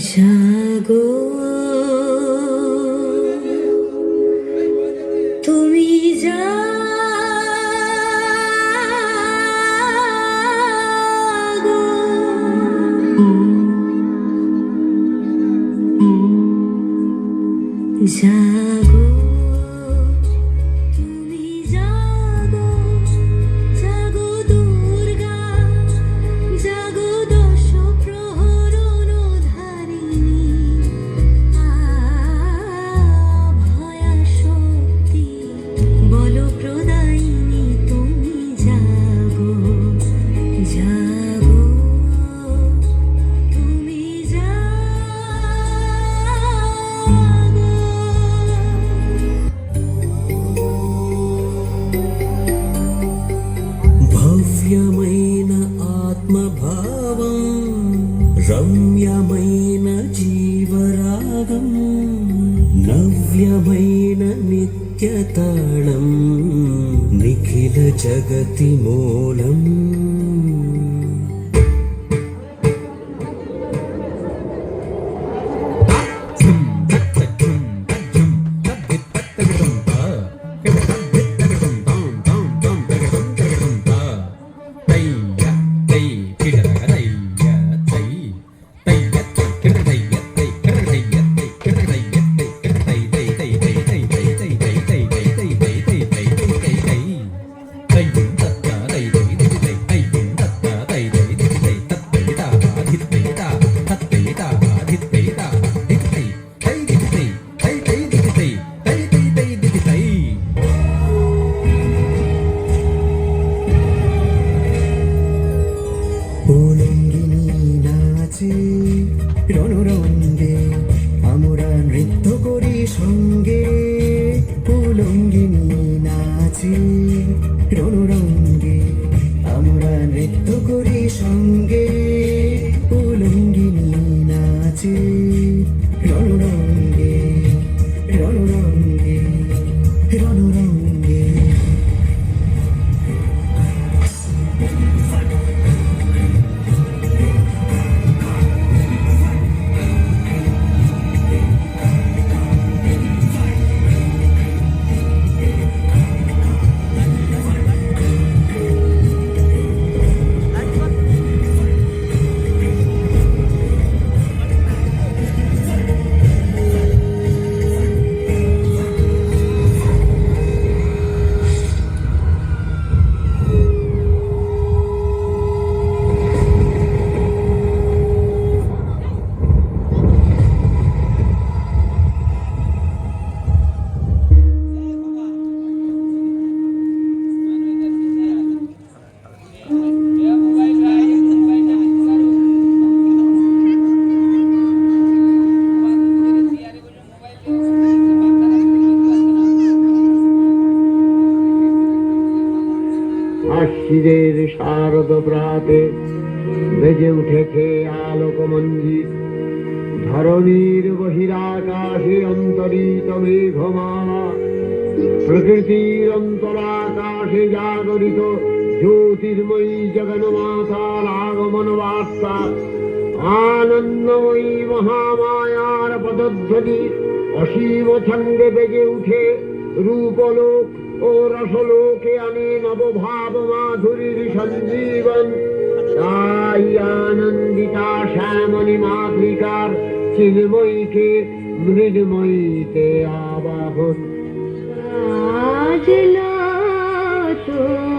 জাগো তুমি জাগো Senhor. শারদ প্রাতে বেজে উঠেছে আলোকমঞ্জিত ধরণীর বহিরাকাশে অন্তরিত মেঘমালা। প্রকৃতির অন্তরাকাশে জাগরিত জ্যোতির্ময়ী জগন্মাতার আগমন বার্তা। আনন্দময়ী মহামায়ার পদধ্বনি অসীম ছন্দে বেজে উঠে রূপলোক ও রসলোকে আনে নবভাব মাধুরীর সঞ্জীবন। তাই আনন্দিতা শ্যামণি মাতৃকার চিন্ময়ীকে মৃন্ময়ীতে আবাহন। সাজলো তোমার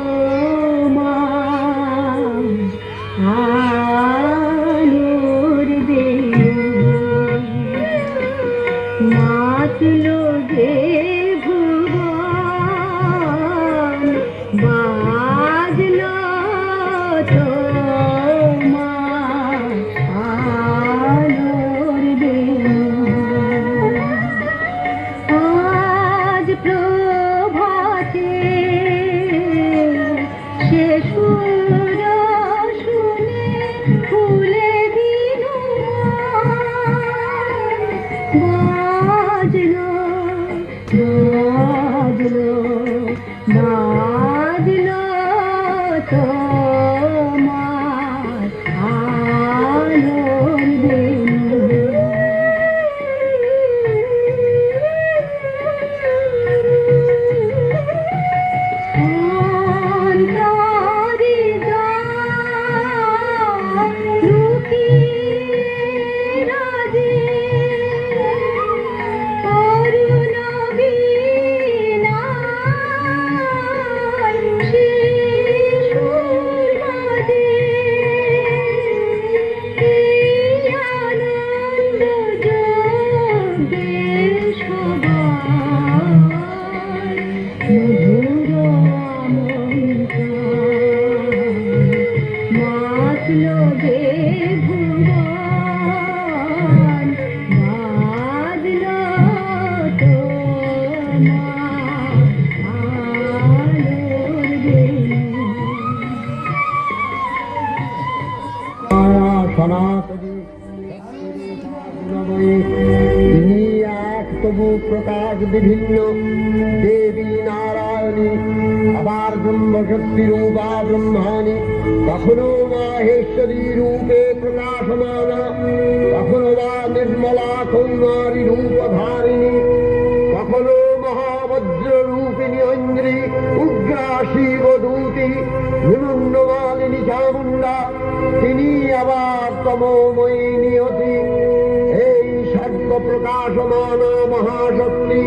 কখনো বা হেশ্বরী রূপে প্রকাশমানা কখনো বা নির্মলা কৌমারী রূপধারিণী, কখনো মহাবজ্র রূপিণী ঐন্দ্রী উগ্রা শিবদূতি হিমন্ডমালিনী চামুণ্ডা, তিনি আবার তমোময়ী নিয়তি এই সর্বপ্রকাশমানা মহাশক্তি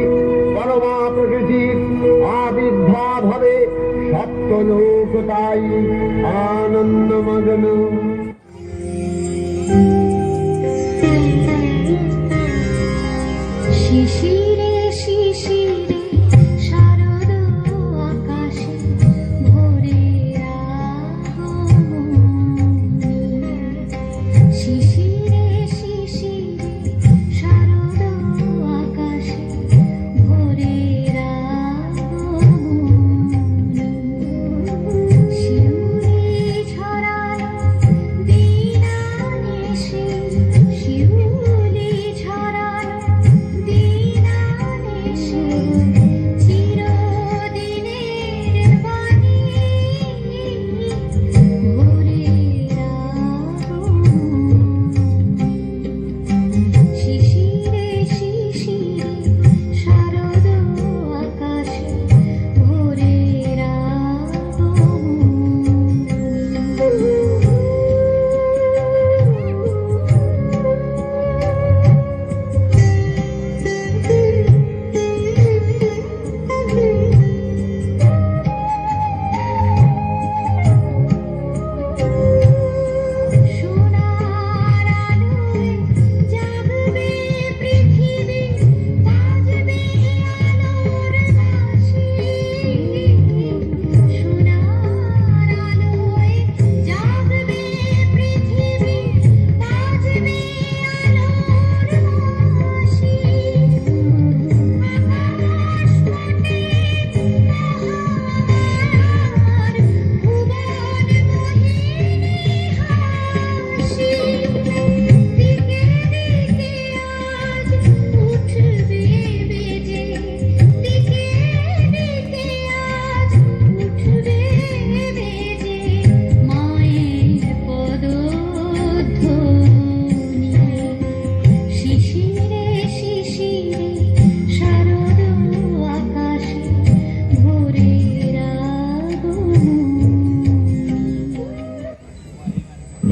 सर्वदायि आनन्दमग्न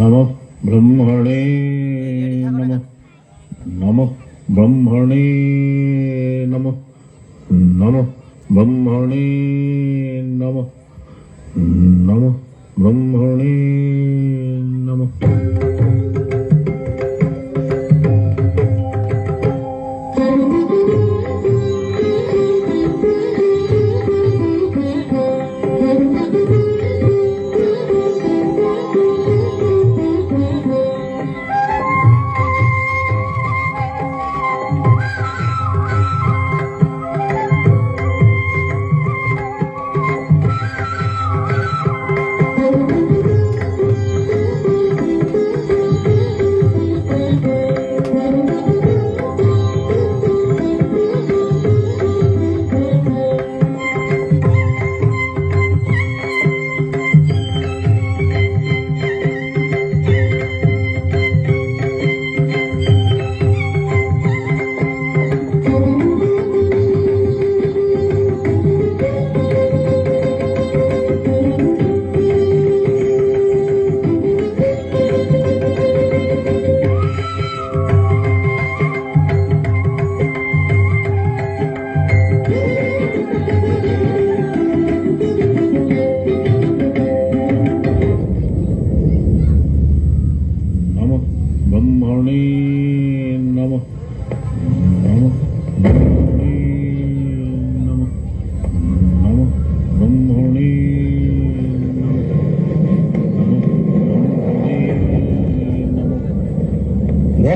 নম ব্রহ্মণে নম নম ব্রহ্মণে নম নম ব্রহ্মণে নম নম ব্রহ্মণে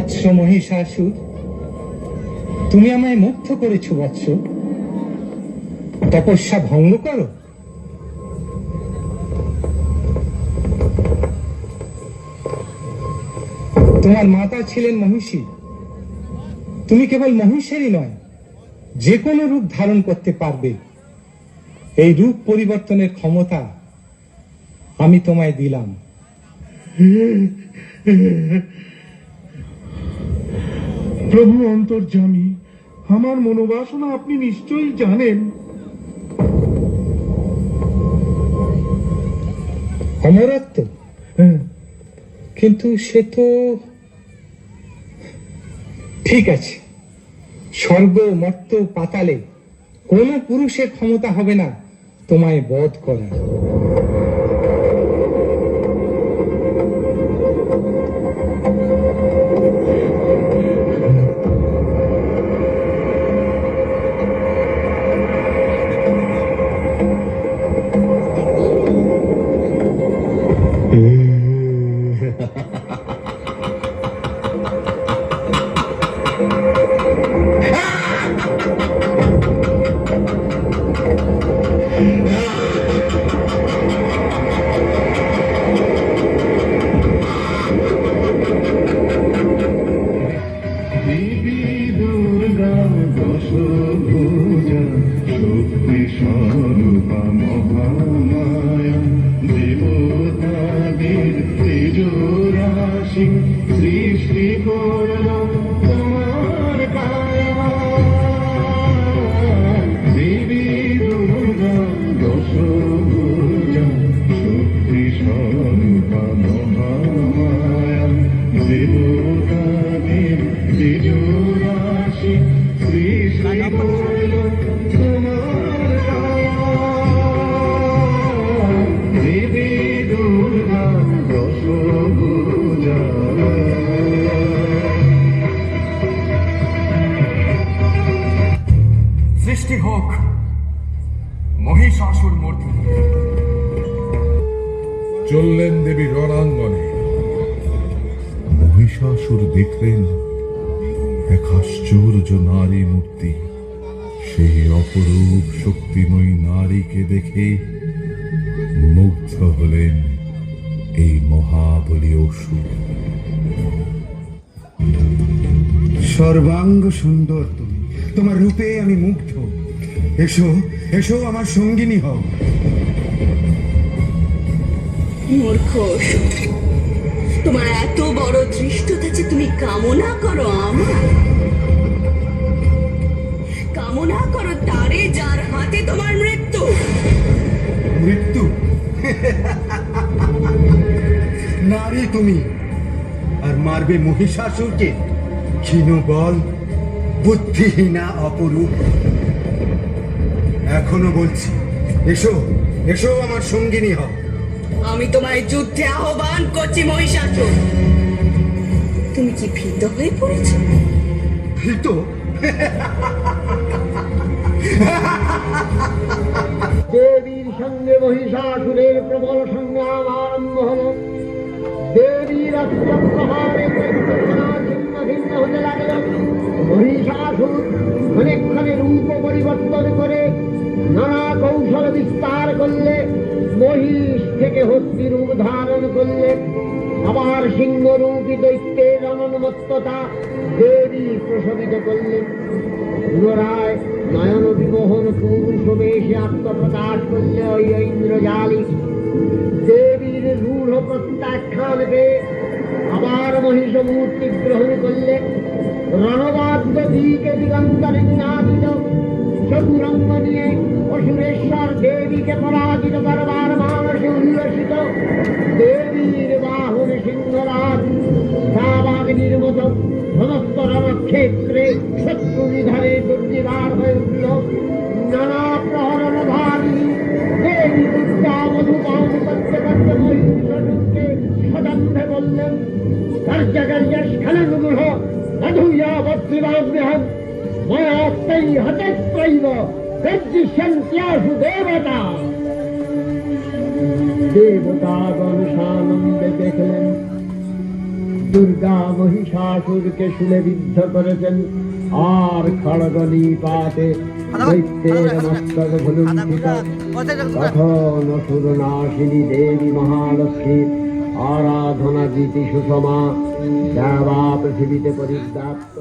বৎস মহিষাসুর তুমি আমায় মুগ্ধ করেছ বৎস। তপস্যা ভঙ্গ করো। তোমার মাতা ছিলেন মহিষী। তুমি কেবল মহিষেরই নয়, যে কোনো রূপ ধারণ করতে পারবে। এই রূপ পরিবর্তনের ক্ষমতা আমি তোমায় দিলাম। প্রভু অন্তর্যামী আমার মনোবাসনা আপনি নিশ্চয়ই জানেন। অমরত্ব হ্যাঁ, কিন্তু সে তো ঠিক আছে। স্বর্গ মর্ত পাতালে কোন পুরুষের ক্ষমতা হবে না তোমায় বধ করার। সৃষ্টি হোক মহিষাসুর মূর্তি। চললেন দেবী রণাঙ্গনে। মহিষাসুর দেখলেন আশ্চর্য নারী মূর্তি। সেই অপরূপ শক্তিময়ী নারীকে দেখে মুগ্ধ হলেন এই মহাবলী অসুর। সর্বাঙ্গ সুন্দর তুমি। তোমার রূপে আমি মুগ্ধ। এসো এসো আমার সঙ্গিনী হও। মূর্খ তোমার এত বড় দৃষ্টতা যে তুমি কামনা করো আমার হাতে তোমার মৃত্যু। মৃত্যু? নারী তুমি। আর মারবে মহিষাসুরকে। ক্ষীণ বল বুদ্ধিহীনা অপরূপ। এখনও বলছি এসো এসো আমার সঙ্গিনী হও। আমি তোমায় যুদ্ধে আহ্বান করছি মহিষাসুর। তুমি কি ভীত হয়ে পড়েছো? ভীত? সঙ্গে মহিষাসুরের প্রবল সংগ্রাম আরম্ভ হল। দেবীর অস্ত্রপ্রহারে ছিন্ন ভিন্ন হতে লাগল। মহিষাসুর ক্ষণে রূপ পরিবর্তন করে নানা কৌশল বিস্তার করলে, মহিষ থেকে হস্তি রূপ ধারণ করলে, আবার সিংহরূপী দৈত্যের অনন্মত্ততা দেবী প্রশমিত করলেন। বিমোহন পুরুষ বেশে আত্মপ্রকাশ করলে ওই ইন্দ্রজালী দেবীর রূঢ় প্রত্যাখ্যান পেয়ে আবার মহিষ মূর্তি গ্রহণ করলে রণবাদ্য দিকে দিগন্তরে নিনাদিত চতুরঙ্গ নিয়ে অসুরেশ্বর দেবীকে পরাজিত করবার মানসে উল্লসিত দেবীর বাহন সিংহরাজ শাহবাগিনীর মতো সমস্ত রণক্ষেত্রে শত্রু নিধারে দুর্নিবার হয়ে উঠল। নানা হতত্রৈব গর্জিষ্যন্ত্যাসু দেবতা দেবতাগণ সানন্দে দেখলেন দুর্গা মহিষাসুরকে শুলে বিদ্ধ করেছেন আর খড়গলি পাতে দেবী মহালক্ষ্মী আরাধনা গীতি সুষমা দেবা পৃথিবীতে পরিব্যাপ্ত।